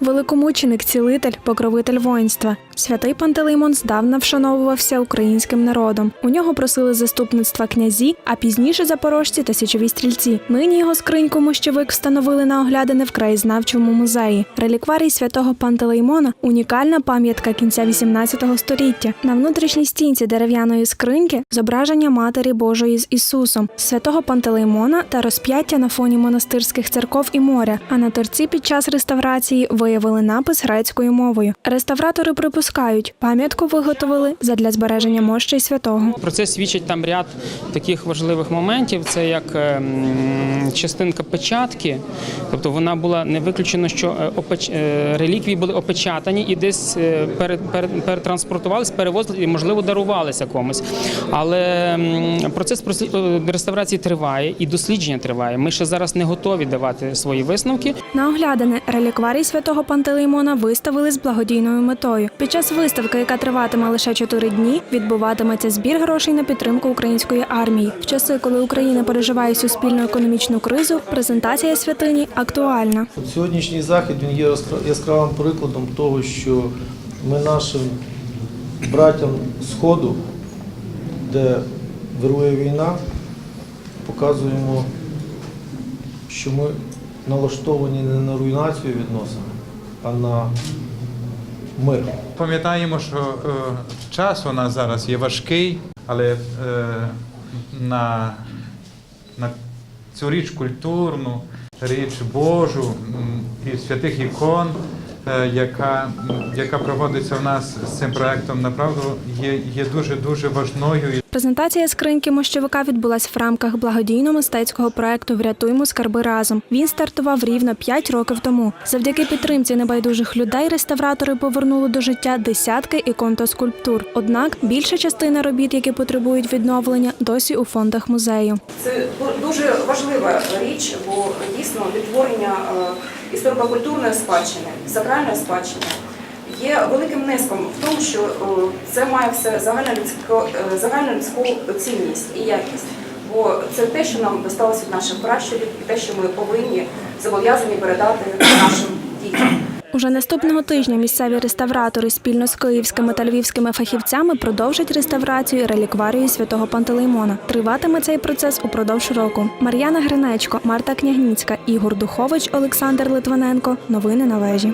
Великомученик, цілитель, покровитель воїнства. Святий Пантелеймон здавна вшановувався українським народом. У нього просили заступництва князі, а пізніше запорожці та січові стрільці. Нині його скриньку мощовик встановили на оглядини в краєзнавчому музеї. Релікварій святого Пантелеймона унікальна пам'ятка кінця 18 століття. На внутрішній стінці дерев'яної скриньки зображення Матері Божої з Ісусом, святого Пантелеймона та розп'яття на фоні монастирських церков і моря. А на торці під час реставрації виявили напис грецькою мовою. Реставратори припускають, пам'ятку виготовили задля збереження мощей святого. Про це свідчить там ряд таких важливих моментів. Це як ем, частинка печатки, тобто вона була не виключено, що е, е, реліквії були опечатані і десь е, перетранспортувалися, перевозили і, можливо, дарувалися комусь. Але процес прослі- е, реставрації триває і дослідження триває. Ми ще зараз не готові давати свої висновки. На оглядини релікварій святого Пантелеймона виставили з благодійною метою. Під час виставки, яка триватиме лише чотири дні, відбуватиметься збір грошей на підтримку української армії. В часи, коли Україна переживає суспільну економічну кризу, презентація святині актуальна. Сьогоднішній захід він є яскравим прикладом того, що ми нашим братям Сходу, де вирує війна, показуємо, що ми налаштовані не на руйнацію відносин, а на мир. Пам'ятаємо, що е, час у нас зараз є важкий, але е, на, на цю річ культурну, річ Божу і святих ікон, яка, яка проводиться в нас з цим проектом, направду є, є дуже дуже важною. Презентація скриньки мощовика відбулась в рамках благодійно-мистецького проекту Врятуймо скарби разом. Він стартував рівно 5 років тому. Завдяки підтримці небайдужих людей реставратори повернули до життя десятки ікон та скульптур. Однак більша частина робіт, які потребують відновлення, досі у фондах музею. Це дуже важлива річ, бо дійсно відтворення е, історико-культурної спадщини, сакральної спадщини є великим внеском в тому, що е, це має все е, загальнолюдську цінність і якість. Бо це те, що нам досталося від наших пращурів, і те, що ми повинні зобов'язані передати нашим дітям. Уже наступного тижня місцеві реставратори спільно з київськими та львівськими фахівцями продовжать реставрацію релікварії святого Пантелеймона. Триватиме цей процес упродовж року. Мар'яна Гринечко, Марта Княгніцька, Ігор Духович, Олександр Литвиненко. Новини на вежі.